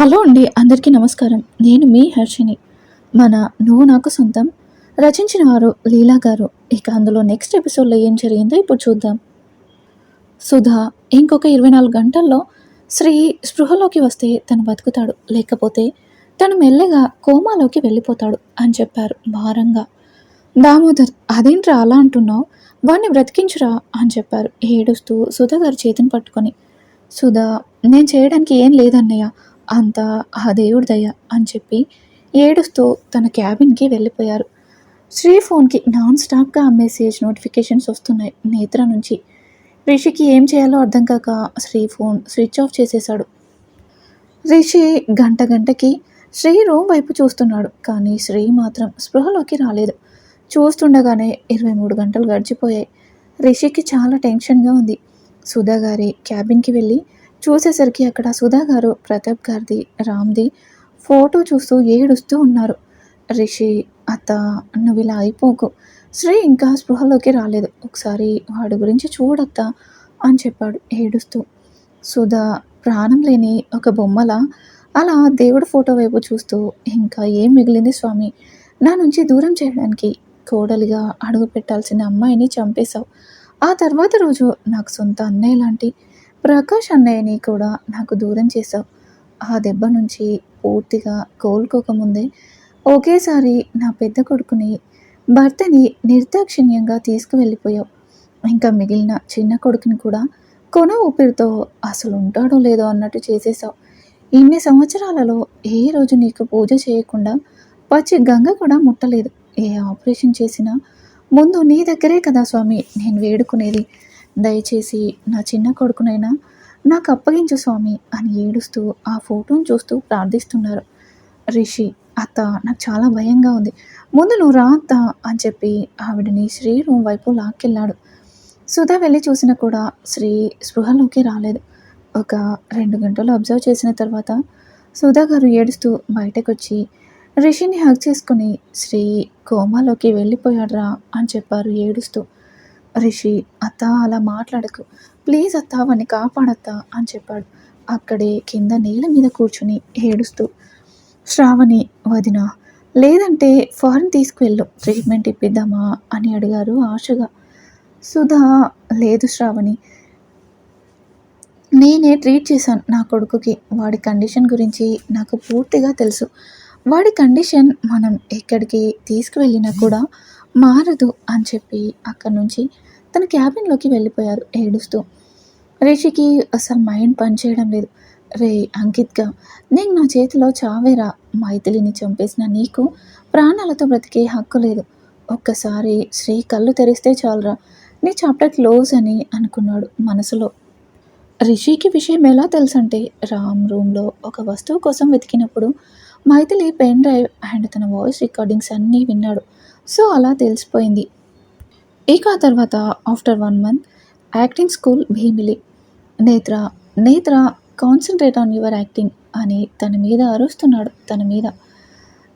Hello అండి అందరికీ నమస్కారం. నేను మీ హర్షిని మన నువ్వు నాకు సొంతం రచించిన వారు లీలా గారు. ఇక అందులో నెక్స్ట్ ఎపిసోడ్లో ఏం జరిగిందో ఇప్పుడు చూద్దాం. సుధా ఇంకొక ఇరవై నాలుగు గంటల్లో శ్రీ స్పృహలోకి వస్తే తను బతుకుతాడు. లేకపోతే తను మెల్లగా కోమాలోకి వెళ్ళిపోతాడు అని చెప్పారు భారంగా. దామోదర్ అదేంట్రా అలా అంటున్నావు? వాడిని బ్రతికించురా అని చెప్పారు. ఏడుస్తూ సుధా గారి చేతిని పట్టుకొని. సుధా నేను చేయడానికి ఏం లేదన్నయ్య. అంతా ఆ దేవుడి దయ అని చెప్పి ఏడుస్తూ తన క్యాబిన్కి వెళ్ళిపోయారు. శ్రీ ఫోన్కి నాన్ స్టాప్గా మెసేజ్ నోటిఫికేషన్స్ వస్తున్నాయి నేత్ర నుంచి. రిషికి ఏం చేయాలో అర్థం కాక శ్రీ ఫోన్ స్విచ్ ఆఫ్ చేసేశాడు. రిషి గంట గంటకి శ్రీ రూమ్ వైపు చూస్తున్నాడు కానీ శ్రీ మాత్రం స్పృహలోకి రాలేదు. చూస్తుండగానే ఇరవై మూడు గంటలు గడిచిపోయాయి. రిషికి చాలా టెన్షన్గా ఉంది. సుధా గారి క్యాబిన్కి వెళ్ళి చూసేసరికి అక్కడ సుధా గారు ప్రతాప్ గారిది రామ్ది ఫోటో చూస్తూ ఏడుస్తూ ఉన్నారు. రిషి అత్త నువ్వు ఇలా అయిపోకు. శ్రీ ఇంకా స్పృహలోకి రాలేదు. ఒకసారి వాడి గురించి చూడత్తా అని చెప్పాడు ఏడుస్తూ. సుధా ప్రాణం లేని ఒక బొమ్మలా అలా దేవుడి ఫోటో వైపు చూస్తూ ఇంకా ఏం మిగిలింది స్వామి? నా నుంచి దూరం చేయడానికి కోడలిగా అడుగు పెట్టాల్సిన అమ్మాయిని చంపేశావు. ఆ తర్వాత రోజు నాకు సొంత అన్నయ్య లాంటి ప్రకాష్ అన్నయ్యని కూడా నాకు దూరం చేశావు. ఆ దెబ్బ నుంచి పూర్తిగా కోలుకోకముందే ఒకేసారి నా పెద్ద కొడుకుని భర్తని నిర్దాక్షిణ్యంగా తీసుకువెళ్ళిపోయావు. ఇంకా మిగిలిన చిన్న కొడుకుని కూడా కొన ఊపిరితో అసలు ఉంటాడో లేదో అన్నట్టు చేసేసావు ఇన్ని సంవత్సరాలలో ఏ రోజు నీకు పూజ చేయకుండా పచ్చి గంగ కూడా ముట్టలేదు. ఏ ఆపరేషన్ చేసినా ముందు నీ దగ్గరే కదా స్వామి నేను వేడుకునేది. దయచేసి నా చిన్న కొడుకునైనా నాకు అప్పగించు స్వామి అని ఏడుస్తూ ఆ ఫోటోని చూస్తూ ప్రార్థిస్తున్నారు. రిషి అత్త నాకు చాలా భయంగా ఉంది. ముందు నువ్వు రా అత్త అని చెప్పి ఆవిడని శ్రీ రూమ్ వైపు లాక్కెళ్ళాడు. సుధా వెళ్ళి చూసినా కూడా శ్రీ స్పృహలోకి రాలేదు. ఒక రెండు గంటలు అబ్జర్వ్ చేసిన తర్వాత సుధా గారు ఏడుస్తూ బయటకు వచ్చి రిషిని హగ్ చేసుకుని శ్రీ కోమాలోకి వెళ్ళిపోయాడ్రా అని చెప్పారు ఏడుస్తూ. రిషి అత్త అలా మాట్లాడకు. ప్లీజ్ అత్త వాడిని కాపాడత్తా అని చెప్పాడు. అక్కడే కింద నేల మీద కూర్చుని ఏడుస్తూ శ్రావణి వదిన లేదంటే ఫారెన్ తీసుకువెళ్ళు ట్రీట్మెంట్ ఇప్పిద్దామా అని అడిగారు ఆశగా. సుధా లేదు శ్రావణి నేనే ట్రీట్ చేశాను నా కొడుకుకి. వాడి కండిషన్ గురించి నాకు పూర్తిగా తెలుసు. వాడి కండిషన్ మనం ఎక్కడికి తీసుకువెళ్ళినా కూడా మారదు అని చెప్పి అక్కడి నుంచి తన క్యాబిన్లోకి వెళ్ళిపోయారు ఏడుస్తూ. రిషికి అసలు మైండ్ పనిచేయడం లేదు. రే అంకిత్గా నేను నా చేతిలో చావేరా? మైథిలిని చంపేసిన నీకు ప్రాణాలతో బ్రతికే హక్కు లేదు. ఒక్కసారి శ్రీ కళ్ళు తెరిస్తే చాలరా. నీ చాప్టర్ క్లోజ్ అని అనుకున్నాడు మనసులో. రిషికి విషయం ఎలా తెలుసంటే రామ్ రూమ్లో ఒక వస్తువు కోసం వెతికినప్పుడు మైథిలి పెన్ డ్రైవ్ అండ్ తన వాయిస్ రికార్డింగ్స్ అన్నీ విన్నాడు. సో అలా తెలిసిపోయింది. ఇక ఆ తర్వాత after one month acting school Bheemili. Netra Netra concentrate on your acting అని తన మీద అరుస్తున్నాడు తన మీద.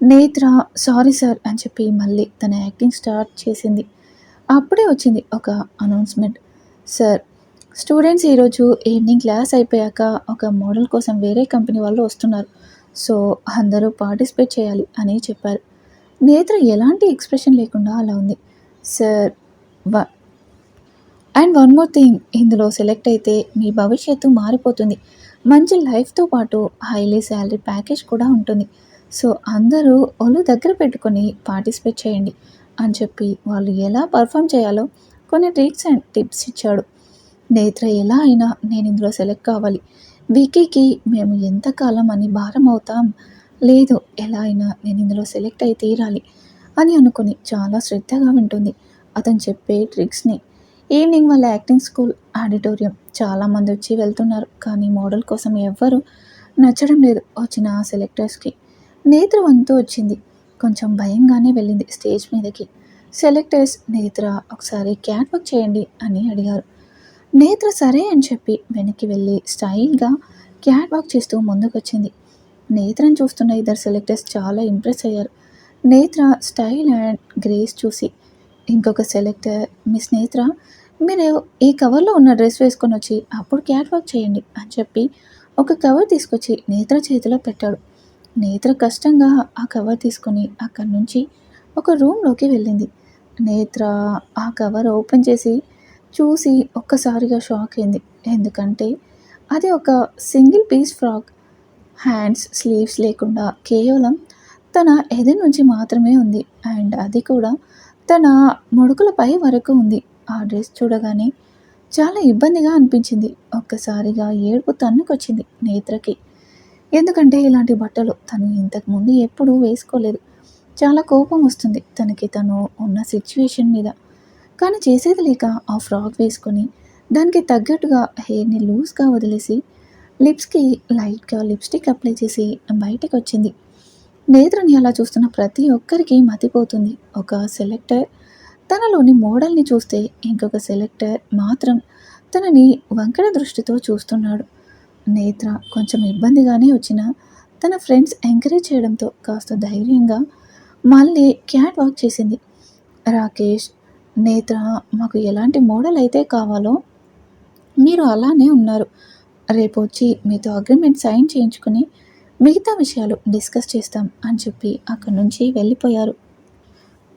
నేత్ర సారీ సార్ అని చెప్పి మళ్ళీ తన యాక్టింగ్ స్టార్ట్ చేసింది. అప్పుడే వచ్చింది ఒక అనౌన్స్మెంట్ సార్ స్టూడెంట్స్ ఈరోజు ఈవినింగ్ క్లాస్ అయిపోయాక ఒక మోడల్ కోసం వేరే కంపెనీ వాళ్ళు వస్తున్నారు. సో అందరూ పార్టిసిపేట్ చేయాలి అని చెప్పారు. నేత్ర ఎలాంటి ఎక్స్ప్రెషన్ లేకుండా అలా ఉంది. సార్ వ అండ్ వన్ మోర్ థింగ్ ఇందులో సెలెక్ట్ అయితే మీ భవిష్యత్తు మారిపోతుంది. మంచి లైఫ్తో పాటు హైలీ శాలరీ ప్యాకేజ్ కూడా ఉంటుంది. సో అందరూ ఒళ్ళు దగ్గర పెట్టుకొని పార్టిసిపేట్ చేయండి. అని చెప్పి వాళ్ళు ఎలా పర్ఫామ్ చేయాలో కొన్ని ట్రిక్స్ అండ్ టిప్స్ ఇచ్చాడు. నేత్ర ఎలా అయినా నేను ఇందులో సెలెక్ట్ కావాలి. వికీకి మేము ఎంతకాలం అని భారం అవుతాం? లేదు ఎలా అయినా నేను ఇందులో సెలెక్ట్ అయి తీరాలి అని అనుకుని చాలా శ్రద్ధగా వింటుంది. అతను చెప్పే ట్రిక్స్ని ఈవినింగ్ వాళ్ళ యాక్టింగ్ స్కూల్ ఆడిటోరియం చాలామంది వచ్చి వెళ్తున్నారు కానీ మోడల్ కోసం ఎవ్వరు నచ్చడం లేదు వచ్చిన ఆ సెలెక్టర్స్కి నేత్ర వంతు వచ్చింది. కొంచెం భయంగానే వెళ్ళింది స్టేజ్ మీదకి. సెలెక్టర్స్ నేత్ర ఒకసారి క్యాట్ వర్క్ చేయండి అని అడిగారు. నేత్ర సరే అని చెప్పి వెనక్కి వెళ్ళి స్టైల్గా క్యాట్ వాక్ చేస్తూ ముందుకొచ్చింది. నేత్రను చూస్తున్న ఇద్దరు సెలెక్టర్స్ చాలా ఇంప్రెస్ అయ్యారు. నేత్ర స్టైల్ అండ్ గ్రేస్ చూసి ఇంకొక సెలెక్టర్ మిస్ నేత్ర మీరు ఈ కవర్లో ఉన్న డ్రెస్ వేసుకొని వచ్చి అప్పుడు క్యాట్ వాక్ చేయండి అని చెప్పి ఒక కవర్ తీసుకొచ్చి నేత్ర చేతిలో పెట్టాడు. నేత్ర కష్టంగా ఆ కవర్ తీసుకొని అక్కడి నుంచి ఒక రూమ్లోకి వెళ్ళింది. నేత్ర ఆ కవర్ ఓపెన్ చేసి చూసి ఒక్కసారిగా షాక్ అయింది. ఎందుకంటే అది ఒక single piece frock hands sleeves లేకుండా కేవలం తన ఎది నుంచి మాత్రమే ఉంది. అండ్ అది కూడా తన ముడుకులపై వరకు ఉంది. ఆ డ్రెస్ చూడగానే చాలా ఇబ్బందిగా అనిపించింది. ఒక్కసారిగా ఏడుపు తన్నుకొచ్చింది నేత్రకి. ఎందుకంటే ఇలాంటి బట్టలు తను ఇంతకుముందు ఎప్పుడూ వేసుకోలేదు. చాలా కోపం వస్తుంది తనకి తను ఉన్న సిచ్యువేషన్ మీద. కానీ చేసేది లేక ఆ ఫ్రాక్ వేసుకొని దానికి తగ్గట్టుగా హెయిర్ని లూజ్గా వదిలేసి లిప్స్కి లైట్గా లిప్స్టిక్ అప్లై చేసి బయటకు వచ్చింది. నేత్రని అలా చూస్తున్న ప్రతి ఒక్కరికి మతిపోతుంది. ఒక సెలెక్టర్ తనలోని మోడల్ని చూస్తే ఇంకొక సెలెక్టర్ మాత్రం తనని వంకర దృష్టితో చూస్తున్నాడు. నేత్ర కొంచెం ఇబ్బందిగానే వచ్చినా తన ఫ్రెండ్స్ ఎంకరేజ్ చేయడంతో కాస్త ధైర్యంగా మళ్ళీ క్యాట్ వాక్ చేసింది. రాకేష్ నేత్ర మాకు ఎలాంటి మోడల్ అయితే కావాలో? మీరు అలానే ఉన్నారు. రేపు వచ్చి మీతో అగ్రిమెంట్ సైన్ చేయించుకుని మిగతా విషయాలు డిస్కస్ చేస్తాం అని చెప్పి అక్కడి నుంచి వెళ్ళిపోయారు.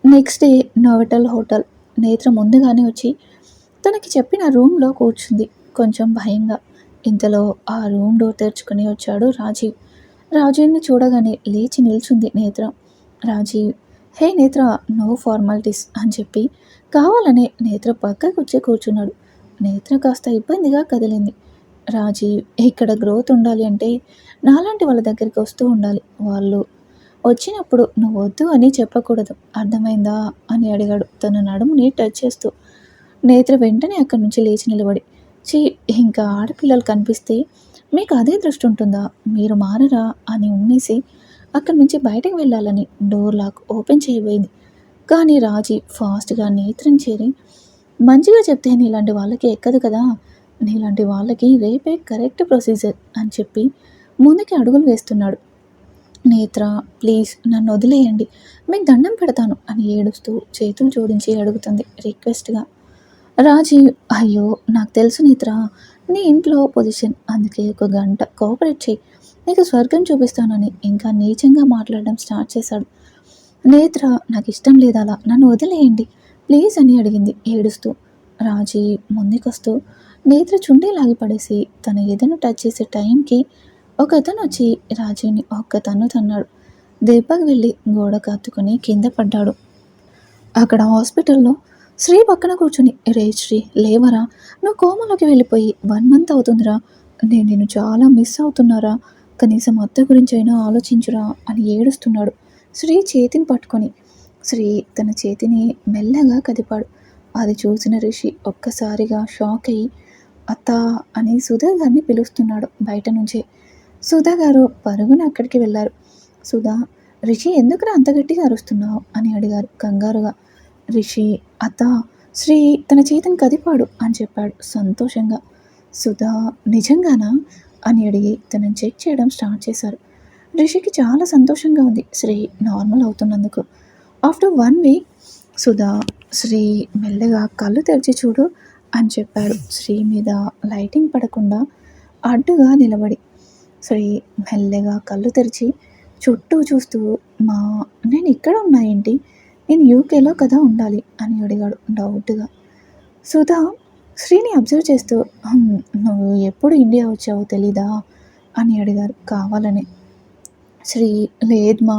నెక్స్ట్ డే నోవెటల్ హోటల్ నేత్ర ముందుగానే వచ్చి తనకి చెప్పిన రూమ్లో కూర్చుంది. కొంచెం భయంగా ఇంతలో ఆ రూమ్ డోర్ తెరుచుకుని వచ్చాడు రాజీవ్. రాజీవ్ని చూడగానే లేచి నిల్చుంది నేత్ర. రాజీవ్ హే నేత్ర నో ఫార్మాలిటీస్ అని చెప్పి కావాలనే నేత్ర పక్కకు వచ్చి కూర్చున్నాడు. నేత్ర కాస్త ఇబ్బందిగా కదిలింది. రాజీవ్ ఇక్కడ గ్రోత్ ఉండాలి అంటే నాలాంటి వాళ్ళ దగ్గరికి వస్తూ ఉండాలి. వాళ్ళు వచ్చినప్పుడు నువ్వు వద్దు అని చెప్పకూడదు. అర్థమైందా? అని అడిగాడు. తన నడుముని టచ్ చేస్తూ నేత్ర వెంటనే అక్కడి నుంచి లేచి నిలబడి చీ ఇంకా ఆడపిల్లలు కనిపిస్తే మీకు అదే దృష్టి ఉంటుందా? మీరు మారరా? అని ఉమ్మేసి అక్కడి నుంచి బయటకు వెళ్ళాలని డోర్ లాక్ ఓపెన్ చేయబోయింది. కానీ రాజీ ఫాస్ట్గా నేత్రం చేరి మంచిగా చెప్తే ఇలాంటి వాళ్ళకి ఎక్కదు కదా? నీలాంటి వాళ్ళకి రేపే కరెక్ట్ ప్రొసీజర్ అని చెప్పి ముందుకి అడుగులు వేస్తున్నాడు. నేత్ర ప్లీజ్ నన్ను వదిలేయండి. మీకు దండం పెడతాను అని ఏడుస్తూ చేతులు జోడించి అడుగుతుంది రిక్వెస్ట్గా. రాజీవ్ అయ్యో నాకు తెలుసు నేత్ర నీ ఇంట్లో పొజిషన్ అందుకే ఒక గంట కోఆపరేట్ చేయి. నీకు స్వర్గం చూపిస్తానని ఇంకా నీచంగా మాట్లాడడం స్టార్ట్ చేశాడు. నేత్ర నాకు ఇష్టం లేదు అలా నన్ను వదిలేయండి. ప్లీజ్ అని అడిగింది ఏడుస్తూ. రాజీ ముందుకొస్తూ నేత్ర చుండే లాగిపడేసి తన ఏదైనా టచ్ చేసే టైంకి ఒక అతను వచ్చి రాజీని ఒక్క తన్ను తన్నాడు. దెబ్బకి వెళ్ళి గోడ కత్తుకుని కింద పడ్డాడు. అక్కడ హాస్పిటల్లో శ్రీ పక్కన కూర్చుని రే శ్రీ లేవరా? నువ్వు కోమలోకి వెళ్ళిపోయి వన్ మంత్ అవుతుందిరా. నేను నేను చాలా మిస్ అవుతున్నారా? కనీసం అత్త గురించి అయినా ఆలోచించురా అని ఏడుస్తున్నాడు శ్రీ చేతిని పట్టుకొని. శ్రీ తన చేతిని మెల్లగా కదిపాడు. అది చూసిన రిషి ఒక్కసారిగా షాక్ అయ్యి అత్త అని సుధా గారిని పిలుస్తున్నాడు బయట నుంచే. సుధా గారు పరుగున అక్కడికి వెళ్ళారు. సుధా రిషి ఎందుకురా అంత గట్టిగా అరుస్తున్నావు అని అడిగారు కంగారుగా. రిషి అత్త శ్రీ తన చేతిని కదిపాడు అని చెప్పాడు సంతోషంగా. సుధా నిజంగానా అని అడిగి తనని చెక్ చేయడం స్టార్ట్ చేశారు. రిషికి చాలా సంతోషంగా ఉంది Sri normal అవుతున్నందుకు. After one week Sudha Sri మెల్లగా కళ్ళు తెరిచి చూడు అని చెప్పాడు శ్రీ మీద లైటింగ్ పడకుండా అడ్డుగా నిలబడి శ్రీ మెల్లగా కళ్ళు తెరిచి చుట్టూ చూస్తూ మా నేను ఇక్కడ ఉన్నా ఏంటి? నేను యూకేలో కదా ఉండాలి? అని అడిగాడు డౌట్గా. సుధా శ్రీని అబ్జర్వ్ చేస్తూ నువ్వు ఎప్పుడు ఇండియా వచ్చావో తెలీదా? అని అడిగారు కావాలని. శ్రీ లేదు మా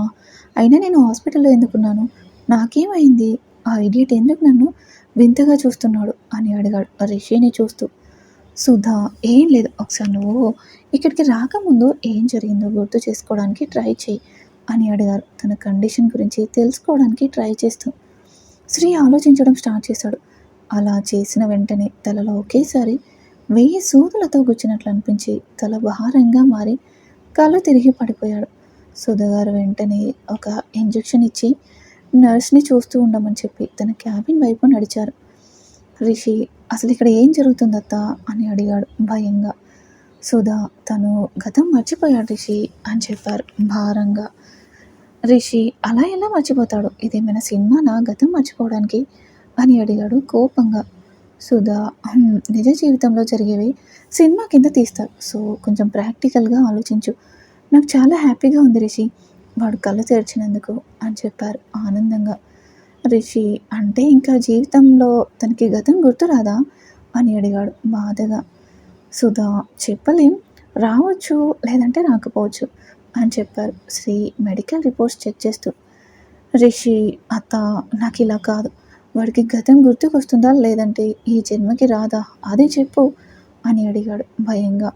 అయినా నేను హాస్పిటల్లో ఎందుకున్నాను? నాకేమైంది? ఆ ఇడియట్ ఎందుకు నన్ను వింతగా చూస్తున్నాడు అని అడిగాడు. రిషిని చూస్తూ సుధా ఏం లేదు ఒకసారి నువ్వు ఇక్కడికి రాకముందు ఏం జరిగిందో గుర్తు చేసుకోవడానికి ట్రై చేయి అని అడిగారు. తన కండిషన్ గురించి తెలుసుకోవడానికి ట్రై చేస్తూ శ్రీ ఆలోచించడం స్టార్ట్ చేశాడు. అలా చేసిన వెంటనే తలలో ఒకేసారి వెయ్యి సూదులతో గుచ్చినట్లు అనిపించి తల భారంగా మారి కళ్ళు తిరిగి పడిపోయాడు. సుధగారు వెంటనే ఒక ఇంజెక్షన్ ఇచ్చి నర్స్ని చూస్తూ ఉండమని చెప్పి తన క్యాబిన్ వైపు నడిచారు. రిషి అసలు ఇక్కడ ఏం జరుగుతుందత్త? అని అడిగాడు భయంగా. సుధా తను గతం మర్చిపోయాడు రిషి అని చెప్పారు భారంగా. రిషి అలా ఎలా మర్చిపోతాడు? ఇదేమైనా సినిమానా గతం మర్చిపోవడానికి? అని అడిగాడు కోపంగా. సుధా నిజ జీవితంలో జరిగేవి సినిమా కింద తీస్తారు. సో కొంచెం ప్రాక్టికల్గా ఆలోచించు. నాకు చాలా హ్యాపీగా ఉంది రిషి. వాడు కళ్ళు తెరిచినందుకు అని చెప్పారు ఆనందంగా. రిషి అంటే ఇంకా జీవితంలో తనకి గతం గుర్తురాదా? అని అడిగాడు బాధగా. సుధా చెప్పలేం. రావచ్చు లేదంటే రాకపోవచ్చు అని చెప్పారు. శ్రీ మెడికల్ రిపోర్ట్స్ చెక్ చేస్తూ. రిషి అత్త నాకు ఇలా కాదు. వాడికి గతం గుర్తుకొస్తుందా లేదంటే ఈ జన్మకి రాదా? అదే చెప్పు అని అడిగాడు భయంగా.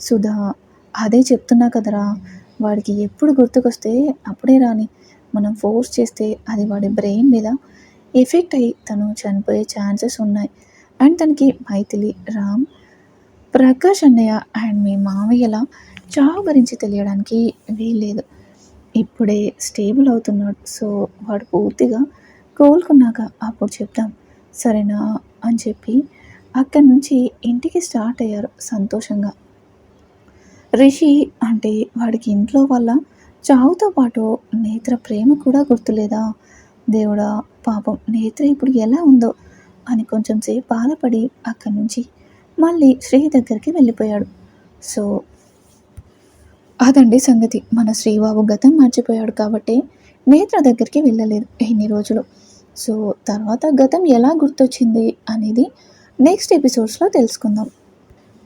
సుధా అదే చెప్తున్నా కదరా. వాడికి ఎప్పుడు గుర్తుకొస్తే అప్పుడే రాని మనం ఫోర్స్ చేస్తే అది వాడి బ్రెయిన్ మీద ఎఫెక్ట్ అయ్యి తను చనిపోయే ఛాన్సెస్ ఉన్నాయి. అండ్ తనకి మైథిలి రామ్ ప్రకాష్ అన్నయ్య అండ్ మీ మామయ్యల చావు గురించి తెలియడానికి వీల్లేదు. ఇప్పుడే స్టేబుల్ అవుతున్నాడు. సో వాడు పూర్తిగా కోలుకున్నాక అప్పుడు చెప్తాం సరేనా? అని చెప్పి అక్కడి నుంచి ఇంటికి స్టార్ట్ అయ్యారు సంతోషంగా. రిషి అంటే వాడికి ఇంట్లో వల్ల చావుతో పాటు నేత్ర ప్రేమ కూడా గుర్తులేదా? దేవుడా పాపం నేత్ర ఇప్పుడు ఎలా ఉందో అని కొంచెం సేపు బాధపడి అక్కడి నుంచి మళ్ళీ శ్రీ దగ్గరికి వెళ్ళిపోయాడు. సో అదండి సంగతి. మన శ్రీబాబు గతం మర్చిపోయాడు కాబట్టి నేత్ర దగ్గరికి వెళ్ళలేదు ఎన్ని రోజులు. సో తర్వాత గతం ఎలా గుర్తొచ్చింది అనేది నెక్స్ట్ ఎపిసోడ్స్లో తెలుసుకుందాం.